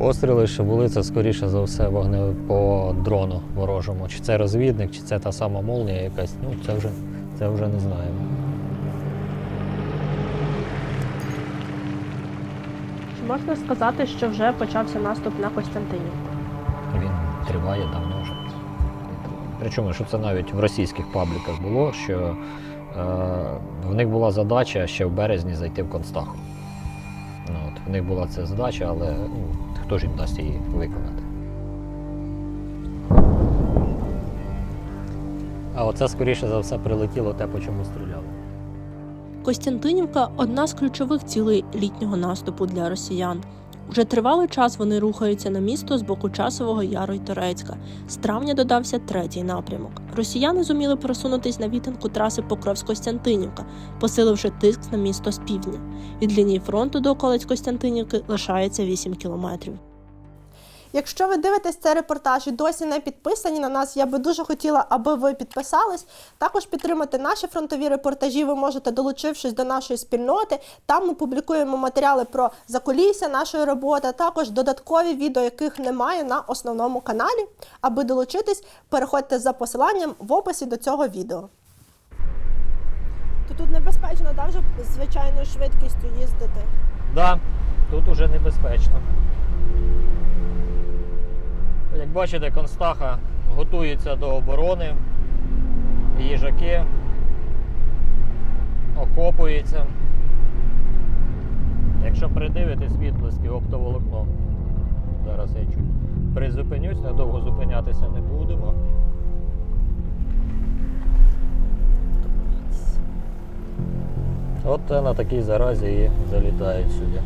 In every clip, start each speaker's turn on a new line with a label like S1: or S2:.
S1: Постріли, що були, це скоріше за все вогне по дрону ворожому. Чи це розвідник, чи це та сама молнія якась. Ну, це вже, це вже не знаємо.
S2: Чи можна сказати, що вже почався наступ на Костянтинівку?
S1: Він триває давно вже. Причому, що це навіть в російських пабліках було, що е, в них була задача ще в березні зайти в Констаху. Ну, от, в них була ця задача, але ну, хто ж їм дасть її виконати. А оце, скоріше за все, прилетіло те, по чому стріляли.
S2: Костянтинівка одна з ключових цілей літнього наступу для росіян. Уже тривалий час вони рухаються на місто з боку часового яру й Торецька. З травня додався третій напрямок. Росіяни зуміли просунутись на вітинку траси Покровськ-Костянтинівка, посиливши тиск на місто з півдня. Від лінії фронту до околиць Костянтинівки лишається 8 кілометрів.
S3: Якщо ви дивитесь цей репортаж і досі не підписані на нас, я би дуже хотіла, аби ви підписались. Також підтримати наші фронтові репортажі. Ви можете долучившись до нашої спільноти. Там ми публікуємо матеріали про закулісся нашої роботи, також додаткові відео, яких немає на основному каналі. Аби долучитись, переходьте за посиланням в описі до цього відео. То тут небезпечно, да, вже звичайною швидкістю їздити.
S1: Так, да, тут уже небезпечно. Як бачите, Констаха готується до оборони, їжаки окопуються. Якщо придивитись відблиски оптоволокно, зараз я чуть призупинюсь, надовго зупинятися не будемо. От на такій заразі і залітають сюди.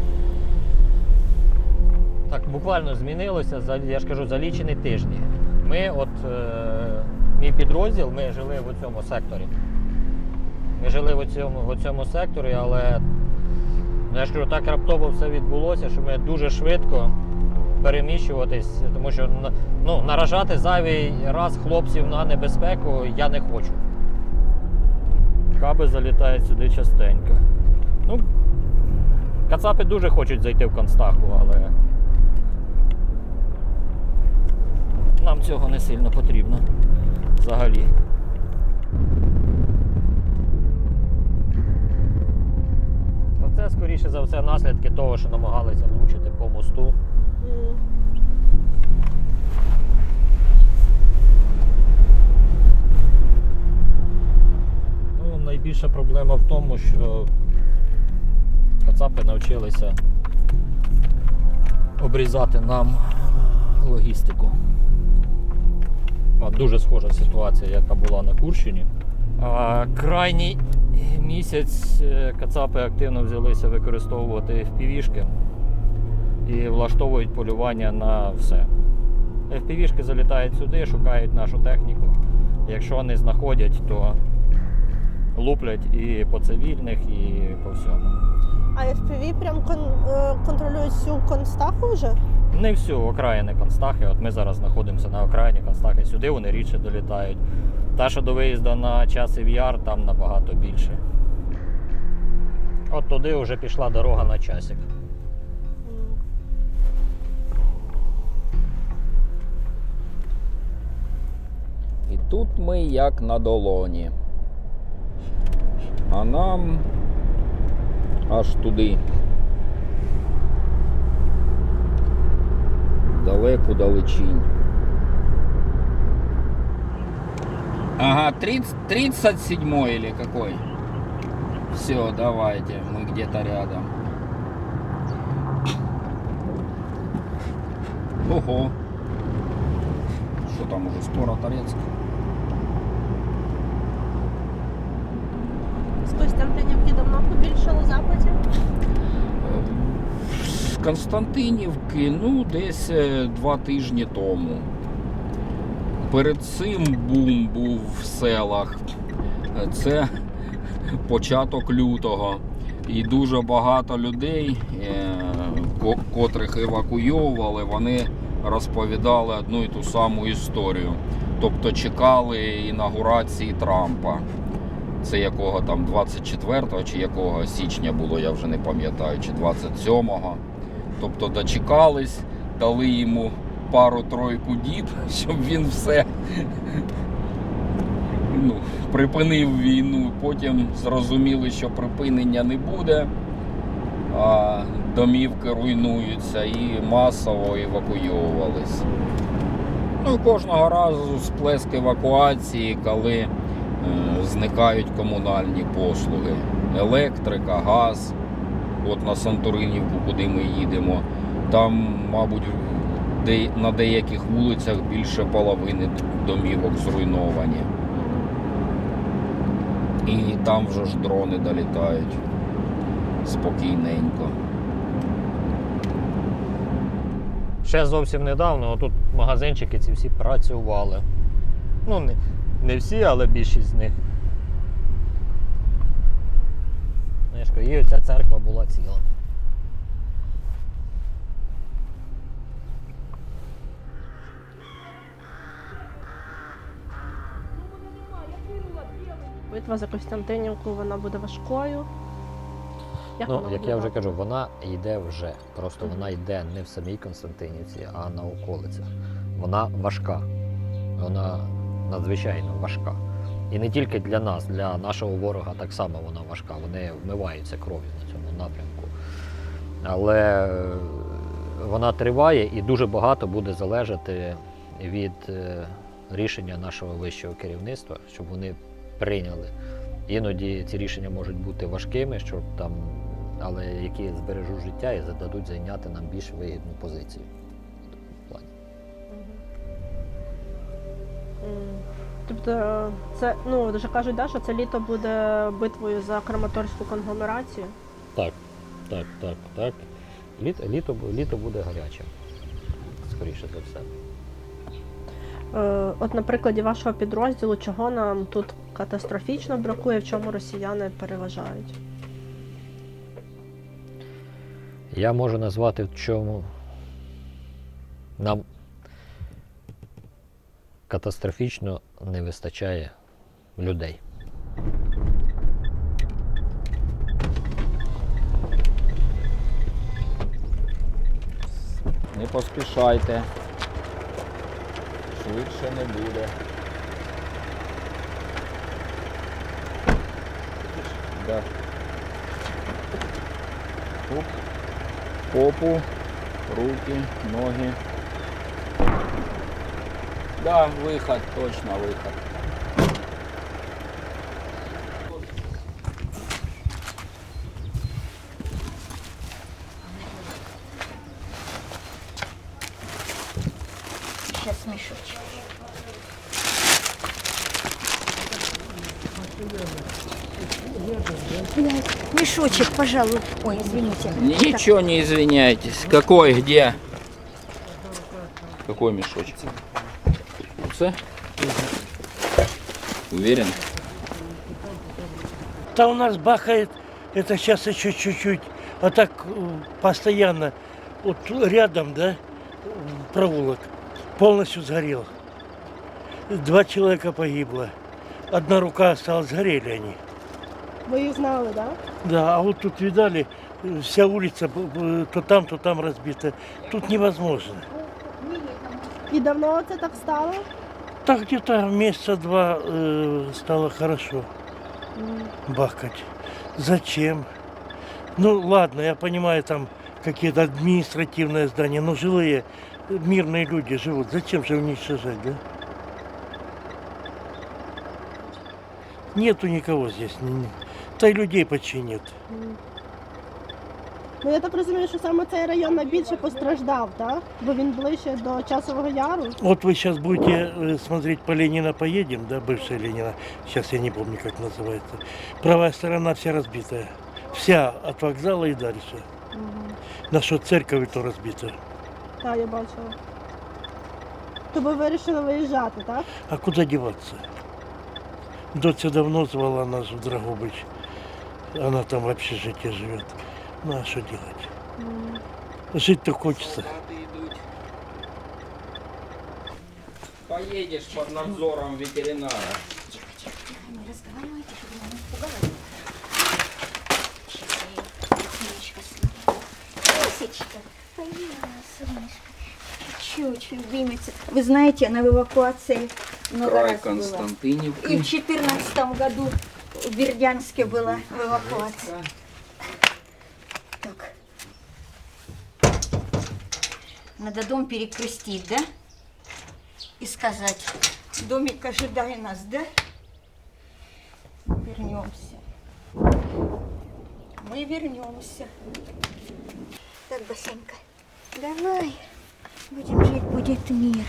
S1: Так, буквально змінилося, за, я ж кажу, за лічені тижні. Ми, от е, мій підрозділ, ми жили в цьому секторі. Ми жили в цьому, в цьому секторі, але я ж кажу, так раптово все відбулося, що ми дуже швидко переміщуватись, тому що ну, наражати зайвий раз хлопців на небезпеку я не хочу. Каби залітають сюди частенько. Ну, кацапи дуже хочуть зайти в Констаху, але нам цього не сильно потрібно взагалі. Оце, скоріше за все, наслідки того, що намагалися влучити по мосту. Ну, найбільша проблема в тому, що кацапи навчилися обрізати нам логістику. От Дуже схожа ситуація, яка була на Курщині. А, крайній місяць е, кацапи активно взялися використовувати FPV-шки і влаштовують полювання на все. FPV-шки залітають сюди, шукають нашу техніку. Якщо не знаходять, то луплять і по цивільних, і по всьому.
S3: А FPV прям кон- е, контролюють всю констаху вже?
S1: Не всю окраїни Констахи. От ми зараз знаходимося на окраїні Констахи. Сюди вони рідше долітають. Та, що до виїзду на часів яр, там набагато більше. От туди вже пішла дорога на часик.
S4: І тут ми як на долоні. А нам аж туди. Далеко далечінь. Ага, 30, 37 или какой? Все, давайте, мы где-то рядом. Ого. Что там уже скоро Торецк?
S3: З Костянтинівки давно побільшало запитів.
S4: Константинівки, ну, десь е, два тижні тому. Перед цим бум був в селах. Це початок лютого. І дуже багато людей, е, котрих евакуйовували, вони розповідали одну і ту саму історію. Тобто чекали інаугурації Трампа. Це якого там 24 чи якого січня було, я вже не пам'ятаю, чи 27-го. Тобто дочекались, дали йому пару-тройку діб, щоб він все ну, припинив війну. Потім зрозуміли, що припинення не буде, а домівки руйнуються і масово евакуйовувались. Ну, кожного разу сплеск евакуації, коли е, зникають комунальні послуги. Електрика, газ. От на Санторинівку, куди ми їдемо, там, мабуть, на деяких вулицях більше половини домівок зруйновані. І там вже ж дрони долітають спокійненько.
S2: Ще зовсім недавно тут магазинчики ці всі працювали. Ну, не, не всі, але більшість з них. Кажу, І оця церква була ціла.
S3: Битва за Костянтинівку вона буде важкою. Як
S2: Ну,
S3: вона
S2: як я вже кажу, вона йде вже. Просто вона йде не в самій Константинівці, а на околицях. Вона важка. Вона надзвичайно важка. І не тільки для нас, для нашого ворога так само вона важка. Вони вмиваються кров'ю на цьому напрямку. Але е, вона триває і дуже багато буде залежати від е, рішення нашого вищого керівництва, щоб вони прийняли. Іноді ці рішення можуть бути важкими, щоб там, але які збережуть життя і зададуть зайняти нам більш вигідну позицію. В плані.
S3: Тобто, це ну вже кажуть, да, що це літо буде битвою за Краматорську конгломерацію.
S2: Так, так, так, так. Літо, літо, літо буде гарячим, скоріше за все.
S3: Е, от на прикладі вашого підрозділу, чого нам тут катастрофічно бракує, в чому росіяни переважають?
S2: Я можу назвати в чому нам катастрофічно не вистачає людей.
S4: Не поспішайте. Швидше не буде. Да. Оп. Попу, руки, ноги. Да, выход, точно выход.
S5: Сейчас мешочек. Мешочек, пожалуй. Ой, извините.
S4: Ничего не извиняйтесь. Какой, где? Какой мешочек? Це? Уверен?
S6: Да у нас бахает, это сейчас еще чуть-чуть, а так э, постоянно, вот рядом, да, проволок, полностью сгорел. Два человека погибло, одна рука осталась, сгорели они.
S3: Ви їх знали? Да?
S6: Да, а вот тут видали, э, вся улица б- то там, то там разбита. Тут невозможно.
S3: І давно це так стало?
S6: Так где-то месяца два э, стало хорошо бахать. Зачем? Ну ладно, я понимаю, там какие-то административные здания, но жилые, мирные люди живут. Зачем же уничтожать, да? Нету никого здесь. Да и людей почти нет.
S3: Ну я так розумію, що саме цей район найбільше постраждав, так? Бо він ближче до часового яру.
S6: Вот вы сейчас будете э, смотреть по Ленина поедем, да, бывшая Ленина, сейчас я не помню, как называется. Правая сторона вся разбитая. Вся от вокзала и дальше. Наша церковь и то разбита.
S3: Так, я бачила. То ви вирішили виїжджати, так?
S6: А куда деваться? Доця давно звала нас в Драгобыч. Она там в общежитии живет. Ну а что делать? Жить-то хочется.
S4: Поедешь под надзором ветеринара.
S5: Не разговаривайте, чтобы меня не. Моя солнышко. любимец. Вы знаете, она в эвакуации много
S4: Край
S5: раз была. И в четырнадцатом году в Бердянске была в эвакуации. Надо дом перекрестить, да? И сказать, домик ожидай нас, да? Вернемся. Мы вернемся. Так, Басенька, давай. Будем жить, будет мир.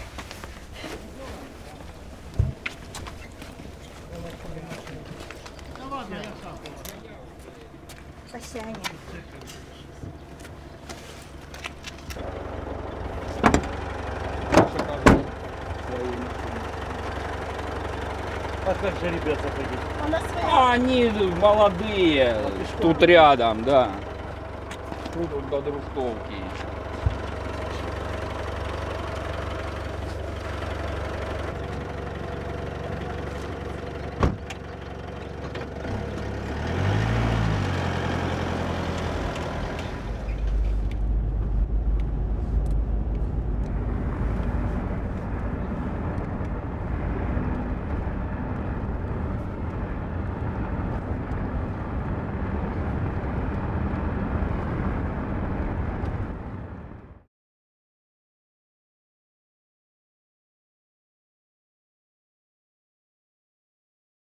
S5: Басяня.
S6: А как же ребят
S3: заходить? Своя.
S4: А, Они молодые, тут рядом, да. Тут до Дружковки.